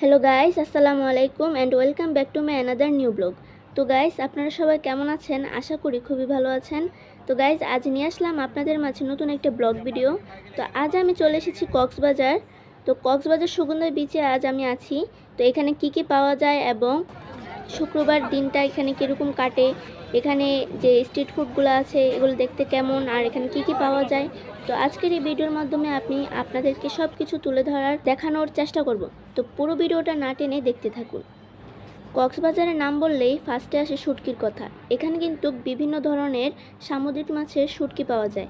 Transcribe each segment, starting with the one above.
Hello guys আসসালামু আলাইকুম and welcome back to my another new blog তো guys আপনারা সবাই কেমন আছেন? আশা করি খুবই ভালো আছেন। তো গাইস আজ নিয়ে আসলাম আপনাদের মাঝে নতুন একটা ব্লগ ভিডিও তো আজ আমি চলে এসেছি কক্সবাজার। তো কক্সবাজার সুগন্ধ বিচে আজ আমি আছি। তো এখানে কি কি পাওয়া যায় এবং শুক্রবার দিনটা এখানে কীরকম কাটে? এখানে যে স্ট্রিট ফুডগুলো আছে, এগুলো দেখতে কেমন? আর এখানে কি কি পাওয়া যায়? তো আজকের এই ভিডিওর মাধ্যমে আপনি আপনাদেরকে সব কিছু তুলে ধরার, দেখানোর চেষ্টা করব। তো পুরো ভিডিওটা না টেনে দেখতে থাকুন। কক্সবাজারের নাম বললেই ফার্স্টে আসে শুটকির কথা। এখানে কিন্তু বিভিন্ন ধরনের সামুদ্রিক মাছের শুটকি পাওয়া যায়।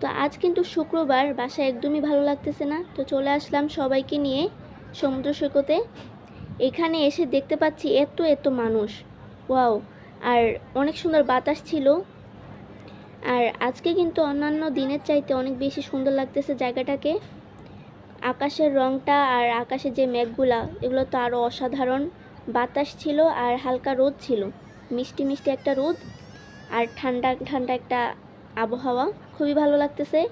তো আজ কিন্তু শুক্রবার বাসা একদমই ভালো লাগতেছে না। তো চলে আসলাম সবাইকে নিয়ে সমুদ্র সৈকতে। এখানে এসে দেখতে পাচ্ছি এত এত মানুষ। ওয়াও! আর অনেক সুন্দর বাতাস ছিল। আর আজকে কিন্তু অন্যান্য দিনের চাইতে অনেক বেশি সুন্দর লাগতেছে জায়গাটাকে। আকাশের রংটা আর আকাশের যে মেঘগুলা, এগুলো তো আরও অসাধারণ। বাতাস ছিল আর হালকা রোদ ছিল। মিষ্টি মিষ্টি একটা রোদ আর ঠান্ডা ঠান্ডা একটা আবহাওয়া। খুবই ভালো লাগতেছে।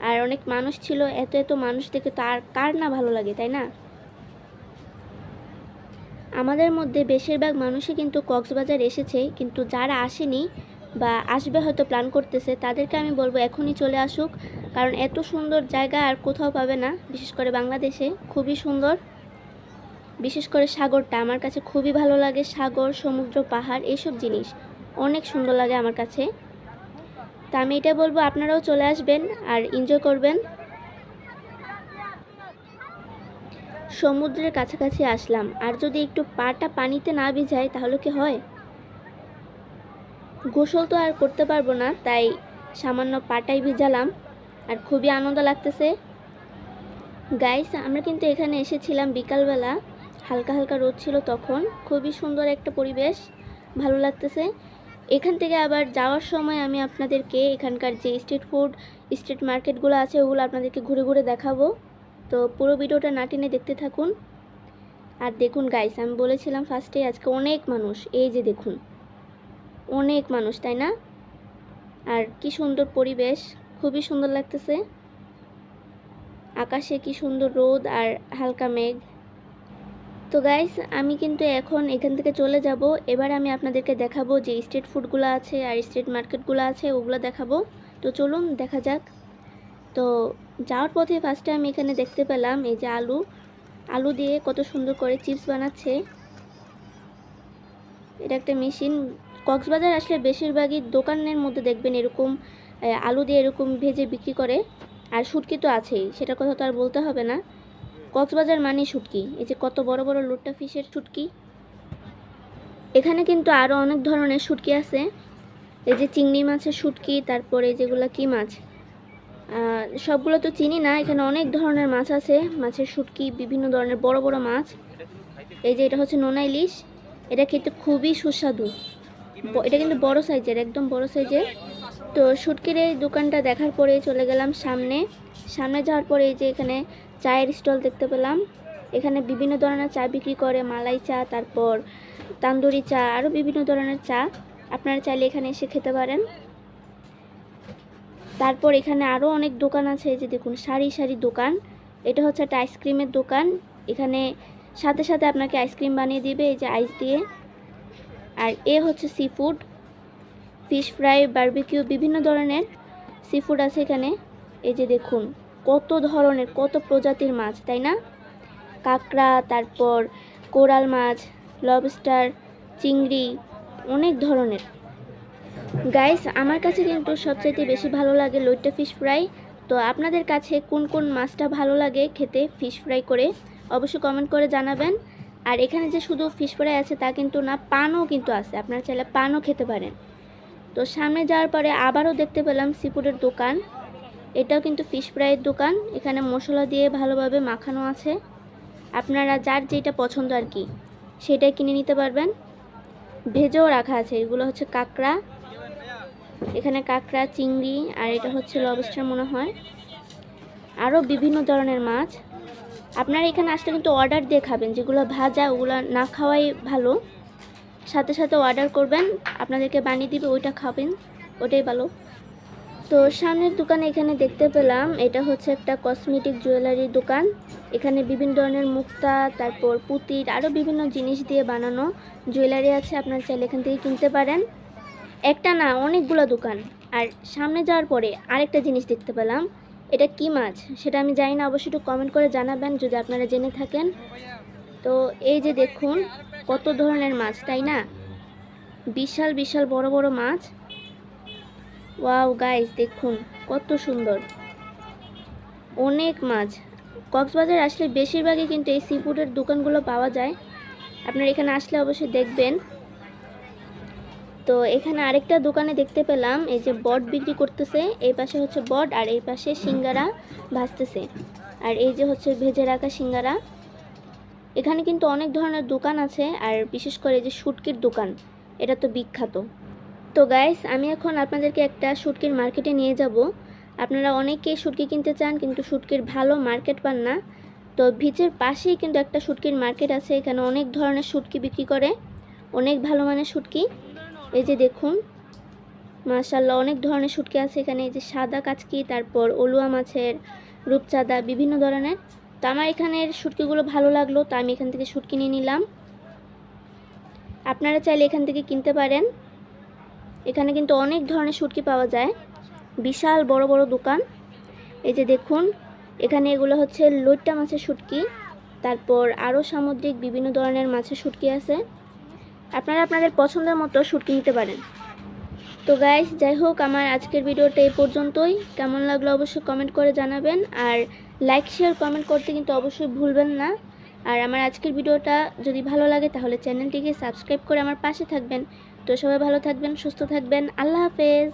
আর অনেক মানুষ ছিল, এত এত মানুষ দেখে তো আর কার না ভালো লাগে, তাই না? আমাদের মধ্যে বেশিরভাগ মানুষই কিন্তু কক্সবাজার এসেছে, কিন্তু যারা আসেনি বা আসবে হয়তো প্ল্যান করতেছে, তাদেরকে আমি বলব এখনই চলে আসুক। কারণ এত সুন্দর জায়গা আর কোথাও পাবে না, বিশেষ করে বাংলাদেশে। খুবই সুন্দর। বিশেষ করে সাগরটা আমার কাছে খুবই ভালো লাগে, সাগর, সমুদ্র, পাহাড়, এইসব জিনিস। অনেক সুন্দর লাগে আমার কাছে। তা আমি এটা বলব, আপনারাও চলে আসবেন আর এনজয় করবেন। সমুদ্রের কাছাকাছি আসলাম। আর যদি একটু পাটা পানিতে না ভিজায় তাহলে কি হয়? গোসল তো আর করতে পারব না, তাই সামান্য পাটাই ভিজালাম। আর খুবই আনন্দ লাগতেছে। গাইস আমরা কিন্তু এখানে এসেছিলাম বিকালবেলা। হালকা হালকা রোদ ছিল তখন। খুবই সুন্দর একটা পরিবেশ। ভালো লাগতেছে। এখান থেকে আবার যাওয়ার সময় আমি আপনাদেরকে এখানকার যে স্ট্রিট ফুড, স্ট্রিট মার্কেটগুলো আছে, ওগুলো আপনাদেরকে ঘুরে ঘুরে দেখাবো। তো পুরো ভিডিওটা না টেনে দেখতে থাকুন। আর দেখুন গাইস আমি বলেছিলাম ফার্স্টে আজকে অনেক মানুষ। এই যে দেখুন, অনেক মানুষ, তাই না? আর কি সুন্দর পরিবেশ। খুবই সুন্দর লাগতেছে। আকাশে কি সুন্দর রোদ আর হালকা মেঘ। তো গাইস আমি কিন্তু এখন এখান থেকে চলে যাব। এবার আমি আপনাদেরকে দেখাবো যে স্ট্রিট ফুডগুলো আছে আর স্ট্রিট মার্কেটগুলো আছে, ওগুলো দেখাবো। তো চলুন দেখা যাক। তো যাওয়ার পথে ফার্স্টে আমি এখানে দেখতে পেলাম এই যে আলু। আলু দিয়ে কত সুন্দর করে চিপস বানাচ্ছে। এটা একটা মেশিন। কক্সবাজার আসলে বেশিরভাগই দোকানের মধ্যে দেখবেন এরকম আলু দিয়ে এরকম ভেজে বিক্রি করে। আর শুটকি তো আছেই, সেটার কথা তো আর বলতে হবে না। কক্সবাজার মানে শুটকি, এই যে কত বড় বড় লোট্টা ফিশের শুটকি। এখানে কিন্তু আরও অনেক ধরনের শুটকি আছে। এই যে চিংড়ি মাছের শুটকি, তারপরে যেগুলো কি মাছ সবগুলো তো চিনি না, এখানে অনেক ধরনের মাছ আছে, মাছের শুটকি, বিভিন্ন ধরনের বড় বড় মাছ। এই যে এটা হচ্ছে নোনা ইলিশ, এটা খেতে খুবই সুস্বাদু। এটা কিন্তু বড় সাইজের, একদম বড় সাইজের। তো শুটকির এই দোকানটা দেখার পরে চলে গেলাম সামনে। সামনে যাওয়ার পরে এই যে এখানে চায়ের স্টল দেখতে পেলাম। এখানে বিভিন্ন ধরনের চা বিক্রি করে, মালাই চা, তারপর তান্দুরি চা আরও বিভিন্ন ধরনের চা। আপনারা চাইলে এখানে এসে খেতে পারেন। তারপর এখানে আরও অনেক দোকান আছে, এই যে দেখুন, সারি সারি দোকান। এটা হচ্ছে একটা আইসক্রিমের দোকান। এখানে সাথে সাথে আপনাকে আইসক্রিম বানিয়ে দিবে, এই যে আইস দিয়ে। আর এ হচ্ছে seafood. Fish fry, barbecue, বিভিন্ন ধরনের সি ফুড আছে এখানে। এই যে দেখুন, কত ধরনের, কত প্রজাতির মাছ, তাই না? কাঁকড়া, তারপর কোরাল মাছ লবস্টার চিংড়ি, অনেক ধরনের। গাইস আমার কাছে কিন্তু সবচাইতে বেশি ভালো লাগে লইট্টা ফিশ ফ্রাই। তো আপনাদের কাছে কোন কোন মাছটা ভালো লাগে খেতে ফিশ ফ্রাই করে, অবশ্যই কমেন্ট করে জানাবেন। আর এখানে যে শুধু ফিশ ফ্রাই আছে তা কিন্তু না, পানও কিন্তু আছে। আপনারা চাইলে পানও খেতে পারেন। তো সামনে যাওয়ার পরে আবারও দেখতে পেলাম সিফুডের দোকান। এটাও কিন্তু ফিশ ফ্রাইয়ের দোকান। এখানে মশলা দিয়ে ভালোভাবে মাখানো আছে। আপনারা যার যেটা পছন্দ আর কি, সেটাই কিনে নিতে পারবেন। ভেজেও রাখা আছে। এগুলো হচ্ছে কাঁকড়া। এখানে কাঁকড়া, চিংড়ি আর এটা হচ্ছে লবস্টার মনে হয়। আরও বিভিন্ন ধরনের মাছ। আপনারা এখানে আসলে কিন্তু অর্ডার দিয়ে খাবেন। যেগুলো ভাজা, ওগুলো না খাওয়াই ভালো। সাথে সাথে অর্ডার করবেন, আপনাদেরকে বানিয়ে দিবে, ওইটা খাবেন, ওটাই ভালো। তো সামনের দোকানে এখানে দেখতে পেলাম, এটা হচ্ছে একটা কসমেটিক জুয়েলারির দোকান। এখানে বিভিন্ন ধরনের মুক্তা, তারপর পুতির আরও বিভিন্ন জিনিস দিয়ে বানানো জুয়েলারি আছে, আপনার চাইলে এখান থেকে কিনতে পারেন। একটা না, অনেকগুলো দোকান। আর সামনে যাওয়ার পরে আরেকটা জিনিস দেখতে পেলাম, এটা কি মাছ? সেটা আমি জানি না, অবশ্যই একটু কমেন্ট করে জানাবেন, যদি আপনারা জেনে থাকেন। তো এই যে দেখুন, কত ধরনের মাছ, তাই না? বিশাল বিশাল, বড় বড় মাছ। ওয়াও গাইস দেখুন, কত সুন্দর। অনেক মাছ। কক্সবাজার আসলে বেশিরভাগই কিন্তু এই সি ফুডের দোকানগুলো পাওয়া যায়। আপনারা এখানে আসলে অবশ্যই দেখবেন। তো এখানে আরেকটা দোকানে দেখতে পেলাম, এই যে বট বিক্রি করতেছে। এই পাশে হচ্ছে বট, আর এই পাশে সিঙ্গারা ভাজতেছে। আর এই যে হচ্ছে ভেজে রাখা সিঙ্গারা। এখানে কিন্তু অনেক ধরনের দোকান আছে, আর বিশেষ করে যে শুটকির দোকান, এটা তো বিখ্যাত। তো গাইস আমি এখন আপনাদেরকে একটা শুটকির মার্কেটে নিয়ে যাব। আপনারা অনেকেই শুটকি কিনতে চান, কিন্তু শুটকির ভালো মার্কেট পান না। তো ভিচের পাশেই কিন্তু একটা শুটকির মার্কেট আছে, এখানে অনেক ধরনের শুটকি বিক্রি করে, অনেক ভালো মানের শুটকি। এই যে দেখুন মাশাল্লাহ অনেক ধরনের শুটকি আছে এখানে। এই যে সাদা কাচকি, তারপর অলুয়া মাছের, রূপচাঁদা, বিভিন্ন ধরনের। তো আমার এখানের শুটকিগুলো ভালো লাগল, তো আমি এখান থেকে শুটকি নিয়ে নিলাম। আপনারা চাইলে এখান থেকে কিনতে পারেন। এখানে কিন্তু অনেক ধরনের শুটকি পাওয়া যায়। বিশাল বড় বড় দোকান। এই যে দেখুন, এখানে এগুলো হচ্ছে লইট্টা মাছের শুটকি তারপর আরও সামুদ্রিক বিভিন্ন ধরনের মাছের শুটকি আছে। আপনারা আপনাদের পছন্দের মতো শুটকি নিতে পারেন। তো গাইস যাই হোক, আমার আজকের ভিডিওটা এই পর্যন্তই। কেমন লাগল অবশ্যই কমেন্ট করে জানাবেন। আর লাইক শেয়ার কমেন্ট করতে কিন্তু অবশ্যই ভুলবেন না। আর আমার আজকের ভিডিওটা যদি ভালো লাগে, তাহলে চ্যানেলটিকে সাবস্ক্রাইব করে আমার পাশে থাকবেন। তো সবাই ভালো থাকবেন, সুস্থ থাকবেন। আল্লাহ হাফেজ।